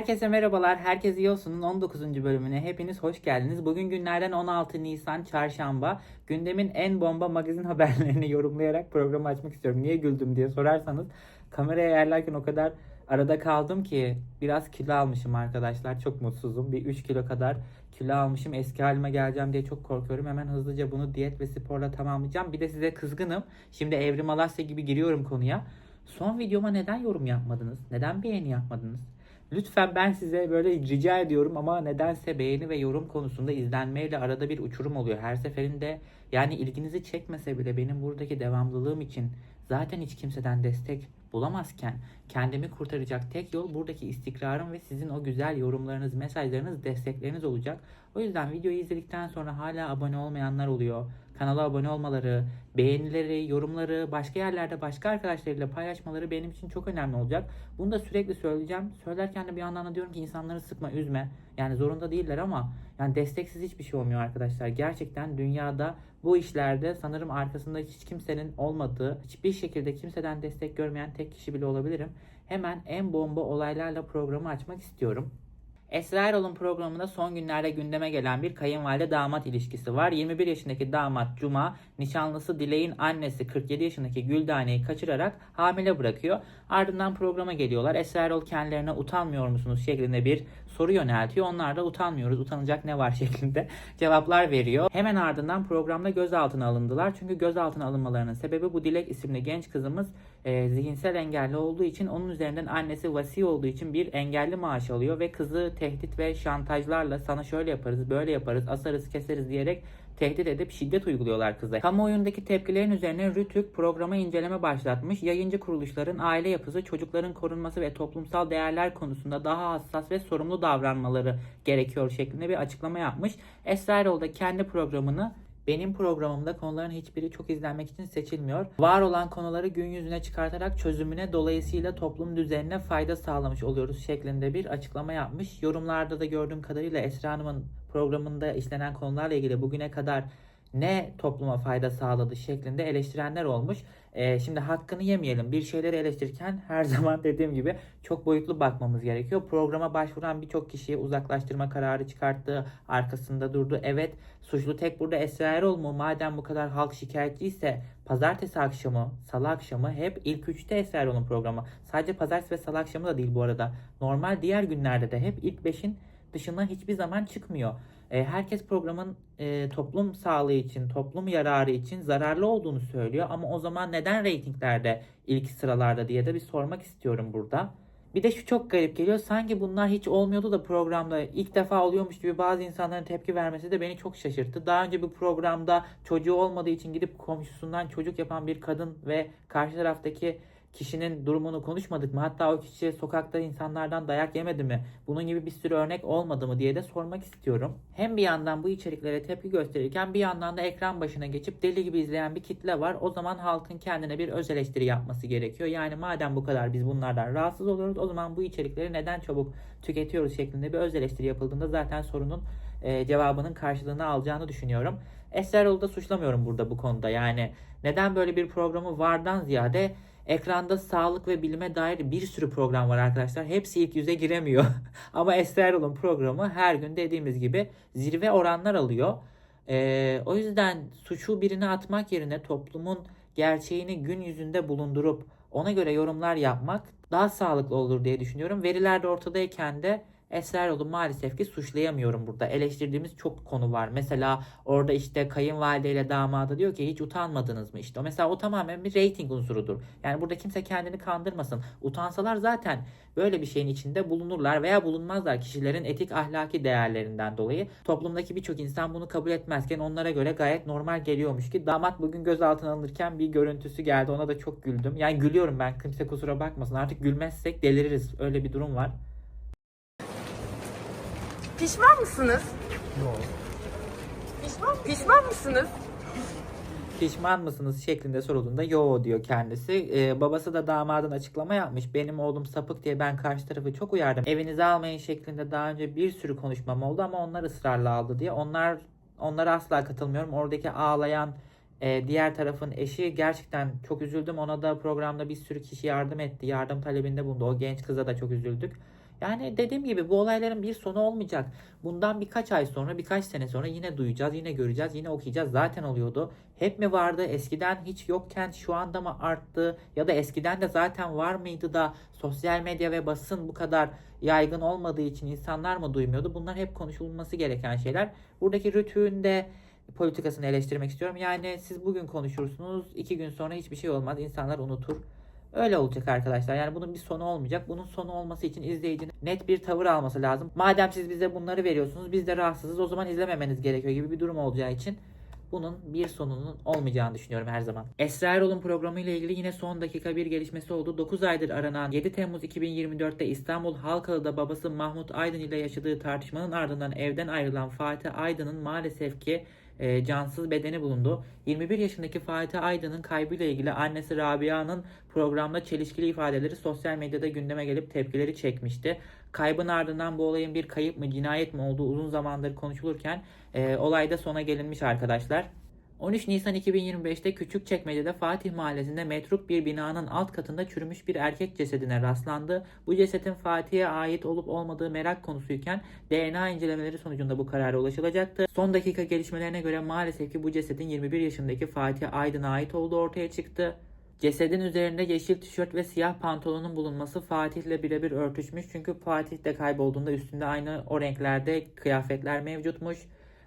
Herkese merhabalar. Herkes iyi olsun'un 19. bölümüne hepiniz hoş geldiniz. Bugün günlerden 16 Nisan Çarşamba. Gündemin en bomba magazin haberlerini yorumlayarak programı açmak istiyorum. Niye güldüm diye sorarsanız kameraya ayarlarken o kadar arada kaldım ki biraz kilo almışım arkadaşlar. Çok mutsuzum. Bir 3 kilo kadar kilo almışım. Eski halime geleceğim diye çok korkuyorum. Hemen hızlıca bunu diyet ve sporla tamamlayacağım. Bir de size kızgınım. Şimdi Evrim Alasya gibi giriyorum konuya. Son videoma neden yorum yapmadınız? Neden beğeni yapmadınız? Lütfen ben size böyle rica ediyorum ama nedense beğeni ve yorum konusunda izlenmeyle arada bir uçurum oluyor. Her seferinde yani ilginizi çekmese bile benim buradaki devamlılığım için zaten hiç kimseden destek bulamazken kendimi kurtaracak tek yol buradaki istikrarım ve sizin o güzel yorumlarınız, mesajlarınız, destekleriniz olacak. O yüzden videoyu izledikten sonra hala abone olmayanlar oluyor. Kanala abone olmaları, beğenileri, yorumları, başka yerlerde başka arkadaşlarıyla paylaşmaları benim için çok önemli olacak. Bunu da sürekli söyleyeceğim. Söylerken de bir yandan da diyorum ki insanları sıkma, üzme. Yani zorunda değiller ama yani desteksiz hiçbir şey olmuyor arkadaşlar. Gerçekten dünyada bu işlerde sanırım arkasında hiç kimsenin olmadığı, hiçbir şekilde kimseden destek görmeyen tek kişi bile olabilirim. Hemen en bomba olaylarla programı açmak istiyorum. Esra Erol'un programında son günlerde gündeme gelen bir kayınvalide damat ilişkisi var. 21 yaşındaki damat Cuma, nişanlısı Dilek'in annesi 47 yaşındaki Güldane'yi kaçırarak hamile bırakıyor. Ardından programa geliyorlar. Esra Erol kendilerine utanmıyor musunuz şeklinde bir soru yöneltiyor. Onlar da utanmıyoruz, utanacak ne var şeklinde cevaplar veriyor. Hemen ardından programda gözaltına alındılar. Çünkü gözaltına alınmalarının sebebi bu Dilek isimli genç kızımız e, zihinsel engelli olduğu için onun üzerinden annesi vasi olduğu için bir engelli maaş alıyor ve kızı tehdit ve şantajlarla sana şöyle yaparız, böyle yaparız, asarız, keseriz diyerek tehdit edip şiddet uyguluyorlar kıza. Kamuoyundaki tepkilerin üzerine Rütük programa inceleme başlatmış. Yayıncı kuruluşların aile yapısı, çocukların korunması ve toplumsal değerler konusunda daha hassas ve sorumlu davranmaları gerekiyor şeklinde bir açıklama yapmış. Esra Erol da kendi programını benim programımda konuların hiçbiri çok izlenmek için seçilmiyor. Var olan konuları gün yüzüne çıkartarak çözümüne dolayısıyla toplum düzenine fayda sağlamış oluyoruz şeklinde bir açıklama yapmış. Yorumlarda da gördüğüm kadarıyla Esra Hanım'ın programında işlenen konularla ilgili bugüne kadar ne topluma fayda sağladı şeklinde eleştirenler olmuş. Ee, şimdi hakkını yemeyelim. Bir şeyleri eleştirirken her zaman dediğim gibi çok boyutlu bakmamız gerekiyor. Programa başvuran birçok kişiyi uzaklaştırma kararı çıkarttı. Arkasında durdu. Evet suçlu tek burada Esra Erol mu? Madem bu kadar halk şikayetçiyse pazartesi akşamı, salı akşamı hep ilk üçte Esra Erol'un programı. Sadece pazartesi ve salı akşamı da değil bu arada. Normal diğer günlerde de hep ilk beşin dışından hiçbir zaman çıkmıyor. E, herkes programın e, toplum sağlığı için, toplum yararı için zararlı olduğunu söylüyor. Ama o zaman neden reytinglerde ilk sıralarda diye de bir sormak istiyorum burada. Bir de şu çok garip geliyor. Sanki bunlar hiç olmuyordu da programda ilk defa oluyormuş gibi bazı insanların tepki vermesi de beni çok şaşırttı. Daha önce bu programda çocuğu olmadığı için gidip komşusundan çocuk yapan bir kadın ve karşı taraftaki kişinin durumunu konuşmadık mı? Hatta o kişi sokakta insanlardan dayak yemedi mi? Bunun gibi bir sürü örnek olmadı mı diye de sormak istiyorum. Hem bir yandan bu içeriklere tepki gösterirken bir yandan da ekran başına geçip deli gibi izleyen bir kitle var. O zaman halkın kendine bir öz eleştiri yapması gerekiyor. Yani madem bu kadar biz bunlardan rahatsız oluyoruz o zaman bu içerikleri neden çabuk tüketiyoruz şeklinde bir öz eleştiri yapıldığında zaten sorunun e, cevabının karşılığını alacağını düşünüyorum. Esra Erol'u da suçlamıyorum burada bu konuda. Yani neden böyle bir programı vardan ziyade Ekranda sağlık ve bilime dair bir sürü program var arkadaşlar. Hepsi ilk yüze giremiyor. Ama Esra Erol'un programı her gün dediğimiz gibi zirve oranlar alıyor. Ee, o yüzden suçu birine atmak yerine toplumun gerçeğini gün yüzünde bulundurup ona göre yorumlar yapmak daha sağlıklı olur diye düşünüyorum. Veriler de ortadayken de Esra Erol'u maalesef ki suçlayamıyorum burada. Eleştirdiğimiz çok konu var. Mesela orada işte kayınvalideyle damadı diyor ki hiç utanmadınız mı işte. Mesela o tamamen bir reyting unsurudur. Yani burada kimse kendini kandırmasın. Utansalar zaten böyle bir şeyin içinde bulunurlar veya bulunmazlar kişilerin etik ahlaki değerlerinden dolayı. Toplumdaki birçok insan bunu kabul etmezken onlara göre gayet normal geliyormuş ki damat bugün gözaltına alınırken bir görüntüsü geldi. Ona da çok güldüm. Yani gülüyorum ben kimse kusura bakmasın. Artık gülmezsek deliririz. Öyle bir durum var. Pişman mısınız? Yok. Pişman, pişman mısınız? pişman mısınız şeklinde sorulduğunda yo diyor kendisi. Ee, babası da damadın açıklama yapmış. Benim oğlum sapık diye ben karşı tarafı çok uyardım. Evinize almayın şeklinde daha önce bir sürü konuşmam oldu ama onlar ısrarla aldı diye. Onlar onlara asla katılmıyorum. Oradaki ağlayan e, diğer tarafın eşi gerçekten çok üzüldüm. Ona da programda bir sürü kişi yardım etti. Yardım talebinde bulundu. O genç kıza da çok üzüldük. Yani dediğim gibi bu olayların bir sonu olmayacak. Bundan birkaç ay sonra, birkaç sene sonra yine duyacağız, yine göreceğiz, yine okuyacağız. Zaten oluyordu. Hep mi vardı? Eskiden hiç yokken şu anda mı arttı? Ya da eskiden de zaten var mıydı da sosyal medya ve basın bu kadar yaygın olmadığı için insanlar mı duymuyordu? Bunlar hep konuşulması gereken şeyler. Buradaki Rütü'nün de politikasını eleştirmek istiyorum. Yani siz bugün konuşursunuz, iki gün sonra hiçbir şey olmaz. İnsanlar unutur. Öyle olacak arkadaşlar. Yani bunun bir sonu olmayacak. Bunun sonu olması için izleyicinin net bir tavır alması lazım. Madem siz bize bunları veriyorsunuz, biz de rahatsızız. O zaman izlememeniz gerekiyor gibi bir durum olacağı için bunun bir sonunun olmayacağını düşünüyorum her zaman. Esra Erol'un programı ile ilgili yine son dakika bir gelişmesi oldu. 9 aydır aranan 7 Temmuz 2024'te İstanbul Halkalı'da babası Mahmut Aydın ile yaşadığı tartışmanın ardından evden ayrılan Fatih Aydın'ın maalesef ki e, cansız bedeni bulundu. 21 yaşındaki Fatih Aydın'ın kaybıyla ilgili annesi Rabia'nın programda çelişkili ifadeleri sosyal medyada gündeme gelip tepkileri çekmişti. Kaybın ardından bu olayın bir kayıp mı cinayet mi olduğu uzun zamandır konuşulurken e, olayda sona gelinmiş arkadaşlar. 13 Nisan 2025'te Küçükçekmece'de Fatih Mahallesi'nde metruk bir binanın alt katında çürümüş bir erkek cesedine rastlandı. Bu cesetin Fatih'e ait olup olmadığı merak konusuyken DNA incelemeleri sonucunda bu karara ulaşılacaktı. Son dakika gelişmelerine göre maalesef ki bu cesedin 21 yaşındaki Fatih Aydın'a ait olduğu ortaya çıktı. Cesedin üzerinde yeşil tişört ve siyah pantolonun bulunması Fatih'le birebir örtüşmüş. Çünkü Fatih de kaybolduğunda üstünde aynı o renklerde kıyafetler mevcutmuş.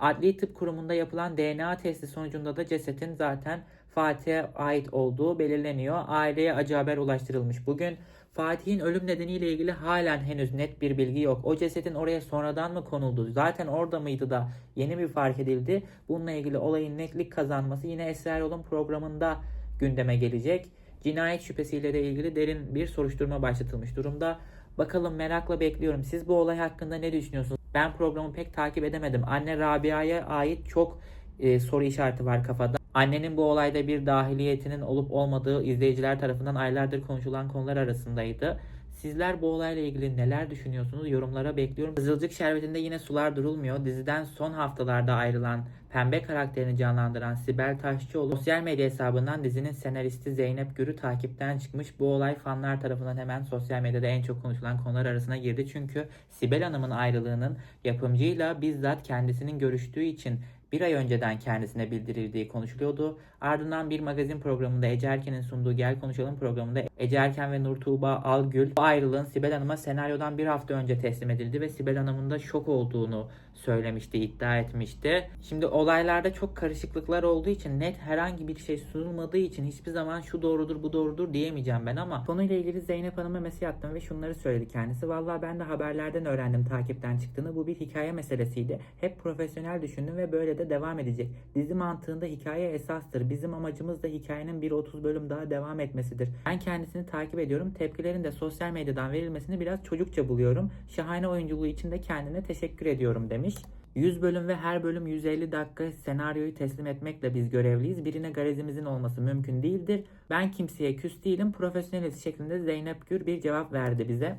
Adli Tıp Kurumu'nda yapılan DNA testi sonucunda da cesetin zaten Fatih'e ait olduğu belirleniyor. Aileye acı haber ulaştırılmış bugün. Fatih'in ölüm nedeniyle ilgili halen henüz net bir bilgi yok. O cesetin oraya sonradan mı konuldu? Zaten orada mıydı da yeni bir fark edildi? Bununla ilgili olayın netlik kazanması yine Esra Erol'un programında gündeme gelecek. Cinayet şüphesiyle de ilgili derin bir soruşturma başlatılmış durumda. Bakalım merakla bekliyorum. Siz bu olay hakkında ne düşünüyorsunuz? Ben programı pek takip edemedim. Anne Rabia'ya ait çok e, soru işareti var kafada. Annenin bu olayda bir dahiliyetinin olup olmadığı izleyiciler tarafından aylardır konuşulan konular arasındaydı. Sizler bu olayla ilgili neler düşünüyorsunuz? Yorumlara bekliyorum. Kızılcık Şerbeti'nde yine sular durulmuyor. Diziden son haftalarda ayrılan pembe karakterini canlandıran Sibel Taşçıoğlu sosyal medya hesabından dizinin senaristi Zeynep Gür'ü takipten çıkmış. Bu olay fanlar tarafından hemen sosyal medyada en çok konuşulan konular arasına girdi. Çünkü Sibel Hanım'ın ayrılığının yapımcıyla bizzat kendisinin görüştüğü için bir ay önceden kendisine bildirildiği konuşuluyordu. Ardından bir magazin programında Ece Erken'in sunduğu Gel Konuşalım programında Ece Erken ve Nur Tuğba Algül bu ayrılığın Sibel Hanım'a senaryodan bir hafta önce teslim edildi ve Sibel Hanım'ın da şok olduğunu söylemişti, iddia etmişti. Şimdi olaylarda çok karışıklıklar olduğu için net herhangi bir şey sunulmadığı için hiçbir zaman şu doğrudur bu doğrudur diyemeyeceğim ben ama konuyla ilgili Zeynep Hanım'a mesaj attım ve şunları söyledi kendisi. Vallahi ben de haberlerden öğrendim takipten çıktığını. Bu bir hikaye meselesiydi. Hep profesyonel düşündüm ve böyle de devam edecek. Dizi mantığında hikaye esastır. Bizim amacımız da hikayenin bir 30 bölüm daha devam etmesidir. Ben kendisini takip ediyorum. Tepkilerin de sosyal medyadan verilmesini biraz çocukça buluyorum. Şahane oyunculuğu için de kendine teşekkür ediyorum demiş. 100 bölüm ve her bölüm 150 dakika senaryoyu teslim etmekle biz görevliyiz. Birine garezimizin olması mümkün değildir. Ben kimseye küs değilim. Profesyoneliz şeklinde Zeynep Gür bir cevap verdi bize.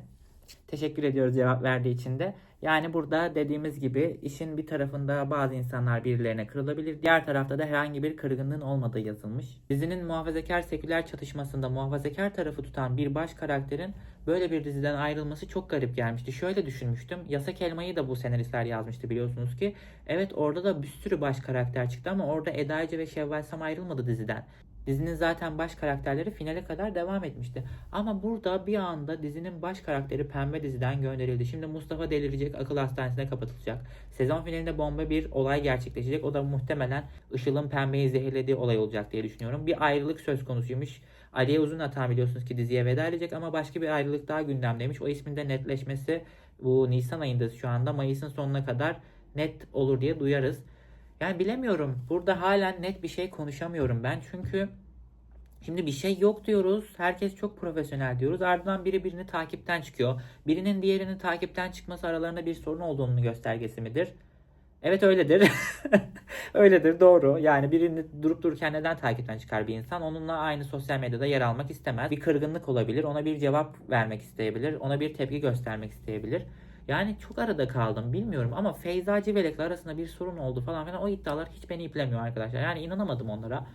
Teşekkür ediyoruz cevap verdiği için de. Yani burada dediğimiz gibi işin bir tarafında bazı insanlar birilerine kırılabilir. Diğer tarafta da herhangi bir kırgınlığın olmadığı yazılmış. Dizinin muhafazakar seküler çatışmasında muhafazakar tarafı tutan bir baş karakterin böyle bir diziden ayrılması çok garip gelmişti. Şöyle düşünmüştüm. Yasak Elma'yı da bu senaristler yazmıştı biliyorsunuz ki. Evet orada da bir sürü baş karakter çıktı ama orada Eda Ece ve Şevval Sam ayrılmadı diziden. Dizinin zaten baş karakterleri finale kadar devam etmişti. Ama burada bir anda dizinin baş karakteri Pembe diziden gönderildi. Şimdi Mustafa delirecek, akıl hastanesine kapatılacak. Sezon finalinde bomba bir olay gerçekleşecek. O da muhtemelen Işıl'ın Pembe'yi zehirlediği olay olacak diye düşünüyorum. Bir ayrılık söz konusuymuş. Aliye Uzun Atan biliyorsunuz ki diziye veda edecek ama başka bir ayrılık daha gündemdeymiş. O ismin de netleşmesi bu Nisan ayında şu anda Mayıs'ın sonuna kadar net olur diye duyarız. Yani bilemiyorum. Burada halen net bir şey konuşamıyorum ben. Çünkü şimdi bir şey yok diyoruz. Herkes çok profesyonel diyoruz. Ardından biri birini takipten çıkıyor. Birinin diğerini takipten çıkması aralarında bir sorun olduğunun göstergesi midir? Evet öyledir. öyledir doğru. Yani birini durup dururken neden takipten çıkar bir insan? Onunla aynı sosyal medyada yer almak istemez. Bir kırgınlık olabilir. Ona bir cevap vermek isteyebilir. Ona bir tepki göstermek isteyebilir. Yani çok arada kaldım bilmiyorum ama Feyza Civelek'le arasında bir sorun oldu falan filan o iddialar hiç beni iplemiyor arkadaşlar. Yani inanamadım onlara.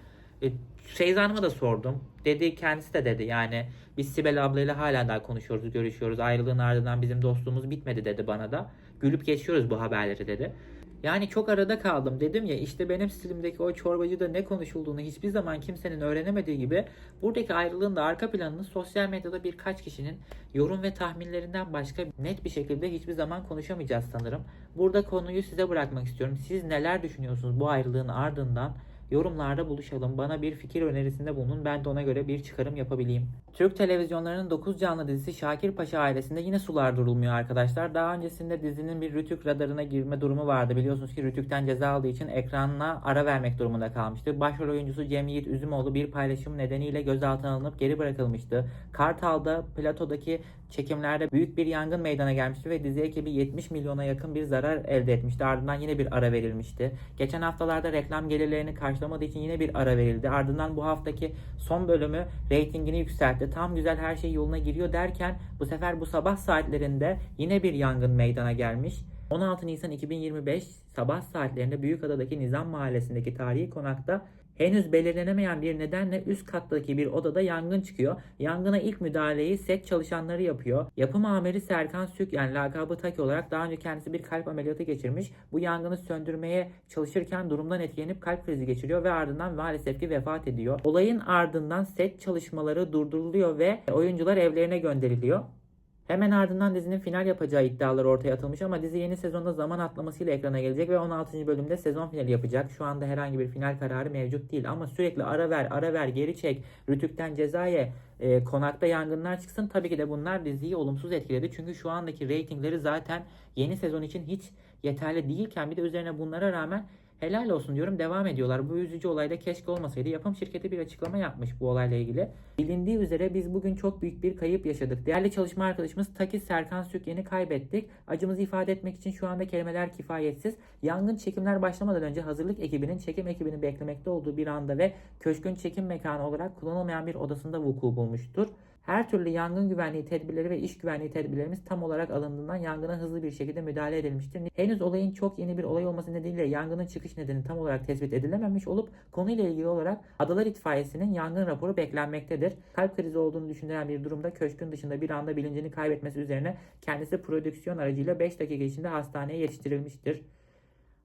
E, Feyza Hanım'a da sordum. Dedi kendisi de dedi yani biz Sibel ablayla hala daha konuşuyoruz, görüşüyoruz. Ayrılığın ardından bizim dostluğumuz bitmedi dedi bana da. Gülüp geçiyoruz bu haberleri dedi. Yani çok arada kaldım. Dedim ya işte benim stilimdeki o çorbacıda ne konuşulduğunu hiçbir zaman kimsenin öğrenemediği gibi buradaki ayrılığın da arka planını sosyal medyada birkaç kişinin yorum ve tahminlerinden başka net bir şekilde hiçbir zaman konuşamayacağız sanırım. Burada konuyu size bırakmak istiyorum. Siz neler düşünüyorsunuz bu ayrılığın ardından? Yorumlarda buluşalım. Bana bir fikir önerisinde bulunun. Ben de ona göre bir çıkarım yapabileyim. Türk televizyonlarının 9 canlı dizisi Şakir Paşa ailesinde yine sular durulmuyor arkadaşlar. Daha öncesinde dizinin bir Rütük radarına girme durumu vardı. Biliyorsunuz ki Rütük'ten ceza aldığı için ekranına ara vermek durumunda kalmıştı. Başrol oyuncusu Cem Yiğit Üzümoğlu bir paylaşım nedeniyle gözaltına alınıp geri bırakılmıştı. Kartal'da platodaki çekimlerde büyük bir yangın meydana gelmişti ve dizi ekibi 70 milyona yakın bir zarar elde etmişti. Ardından yine bir ara verilmişti. Geçen haftalarda reklam gelirlerini karşılamadığı için yine bir ara verildi. Ardından bu haftaki son bölümü reytingini yükseltti. Tam güzel her şey yoluna giriyor derken bu sefer bu sabah saatlerinde yine bir yangın meydana gelmiş. 16 Nisan 2025 sabah saatlerinde Büyükada'daki Nizam Mahallesi'ndeki tarihi konakta henüz belirlenemeyen bir nedenle üst kattaki bir odada yangın çıkıyor. Yangına ilk müdahaleyi set çalışanları yapıyor. Yapım amiri Serkan Sük yani lakabı Taki olarak daha önce kendisi bir kalp ameliyatı geçirmiş. Bu yangını söndürmeye çalışırken durumdan etkilenip kalp krizi geçiriyor ve ardından maalesef ki vefat ediyor. Olayın ardından set çalışmaları durduruluyor ve oyuncular evlerine gönderiliyor. Hemen ardından dizinin final yapacağı iddiaları ortaya atılmış ama dizi yeni sezonda zaman atlamasıyla ekrana gelecek ve 16. bölümde sezon finali yapacak. Şu anda herhangi bir final kararı mevcut değil ama sürekli ara ver, ara ver, geri çek, Rütük'ten cezaya, e, konakta yangınlar çıksın. Tabii ki de bunlar diziyi olumsuz etkiledi. Çünkü şu andaki reytingleri zaten yeni sezon için hiç yeterli değilken bir de üzerine bunlara rağmen helal olsun diyorum devam ediyorlar. Bu üzücü olayda keşke olmasaydı. Yapım şirketi bir açıklama yapmış bu olayla ilgili. Bilindiği üzere biz bugün çok büyük bir kayıp yaşadık. Değerli çalışma arkadaşımız Takis Serkan Sükyen'i kaybettik. Acımızı ifade etmek için şu anda kelimeler kifayetsiz. Yangın çekimler başlamadan önce hazırlık ekibinin çekim ekibini beklemekte olduğu bir anda ve köşkün çekim mekanı olarak kullanılmayan bir odasında vuku bulmuştur. Her türlü yangın güvenliği tedbirleri ve iş güvenliği tedbirlerimiz tam olarak alındığından yangına hızlı bir şekilde müdahale edilmiştir. Henüz olayın çok yeni bir olay olması nedeniyle yangının çıkış nedeni tam olarak tespit edilememiş olup konuyla ilgili olarak Adalar İtfaiyesi'nin yangın raporu beklenmektedir. Kalp krizi olduğunu düşünülen bir durumda köşkün dışında bir anda bilincini kaybetmesi üzerine kendisi prodüksiyon aracıyla 5 dakika içinde hastaneye yetiştirilmiştir.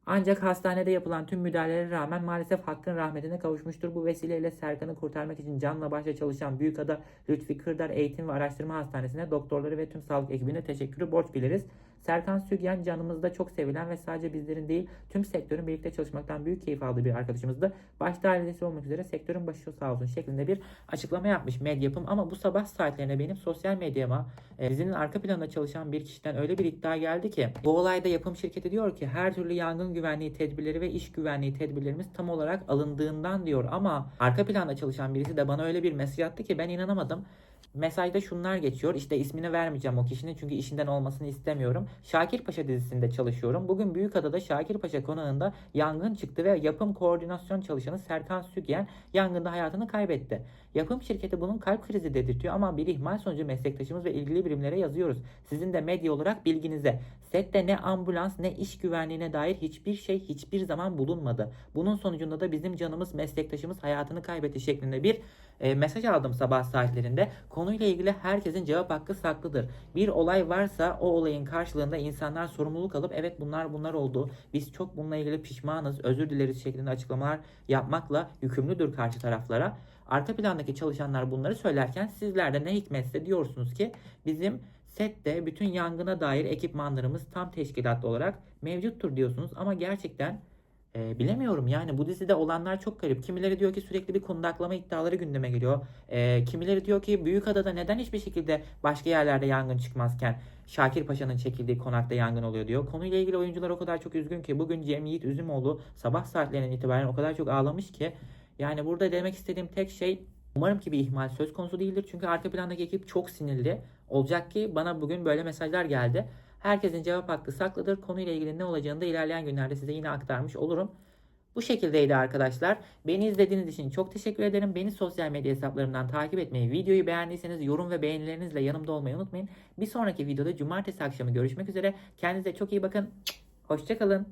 Ancak hastanede yapılan tüm müdahalelere rağmen maalesef hakkın rahmetine kavuşmuştur. Bu vesileyle Serkan'ı kurtarmak için canla başla çalışan Büyükada Lütfi Kırdar Eğitim ve Araştırma Hastanesi'ne doktorları ve tüm sağlık ekibine teşekkürü borç biliriz. Serkan Sügyen canımızda çok sevilen ve sadece bizlerin değil tüm sektörün birlikte çalışmaktan büyük keyif aldığı bir arkadaşımızdı. Başta ailesi olmak üzere sektörün başı sağ olsun şeklinde bir açıklama yapmış medyapım ama bu sabah saatlerinde benim sosyal medyama e, dizinin arka planında çalışan bir kişiden öyle bir iddia geldi ki bu olayda yapım şirketi diyor ki her türlü yangın güvenliği tedbirleri ve iş güvenliği tedbirlerimiz tam olarak alındığından diyor ama arka planda çalışan birisi de bana öyle bir mesaj attı ki ben inanamadım. Mesajda şunlar geçiyor. İşte ismini vermeyeceğim o kişinin çünkü işinden olmasını istemiyorum. Şakir Paşa dizisinde çalışıyorum. Bugün Büyükada'da Şakir Paşa konağında yangın çıktı ve yapım koordinasyon çalışanı Serkan Sügyen yangında hayatını kaybetti. Yapım şirketi bunun kalp krizi dedirtiyor ama bir ihmal sonucu meslektaşımız ve ilgili birimlere yazıyoruz. Sizin de medya olarak bilginize. Sette ne ambulans ne iş güvenliğine dair hiçbir şey hiçbir zaman bulunmadı. Bunun sonucunda da bizim canımız meslektaşımız hayatını kaybetti şeklinde bir e, mesaj aldım sabah saatlerinde. Konuyla ilgili herkesin cevap hakkı saklıdır. Bir olay varsa o olayın karşılığında insanlar sorumluluk alıp evet bunlar bunlar oldu. Biz çok bununla ilgili pişmanız, özür dileriz şeklinde açıklamalar yapmakla yükümlüdür karşı taraflara. Arka plandaki çalışanlar bunları söylerken sizler de ne hikmetse diyorsunuz ki bizim sette bütün yangına dair ekipmanlarımız tam teşkilatlı olarak mevcuttur diyorsunuz ama gerçekten e, bilemiyorum yani bu dizide olanlar çok garip. Kimileri diyor ki sürekli bir kundaklama iddiaları gündeme geliyor. E, kimileri diyor ki Büyükada'da neden hiçbir şekilde başka yerlerde yangın çıkmazken Şakir Paşa'nın çekildiği konakta yangın oluyor diyor. Konuyla ilgili oyuncular o kadar çok üzgün ki bugün Cem Yiğit Üzümoğlu sabah saatlerinden itibaren o kadar çok ağlamış ki yani burada demek istediğim tek şey umarım ki bir ihmal söz konusu değildir. Çünkü arka plandaki ekip çok sinirli. Olacak ki bana bugün böyle mesajlar geldi. Herkesin cevap hakkı saklıdır. Konuyla ilgili ne olacağını da ilerleyen günlerde size yine aktarmış olurum. Bu şekildeydi arkadaşlar. Beni izlediğiniz için çok teşekkür ederim. Beni sosyal medya hesaplarımdan takip etmeyi, videoyu beğendiyseniz yorum ve beğenilerinizle yanımda olmayı unutmayın. Bir sonraki videoda cumartesi akşamı görüşmek üzere. Kendinize çok iyi bakın. Hoşçakalın.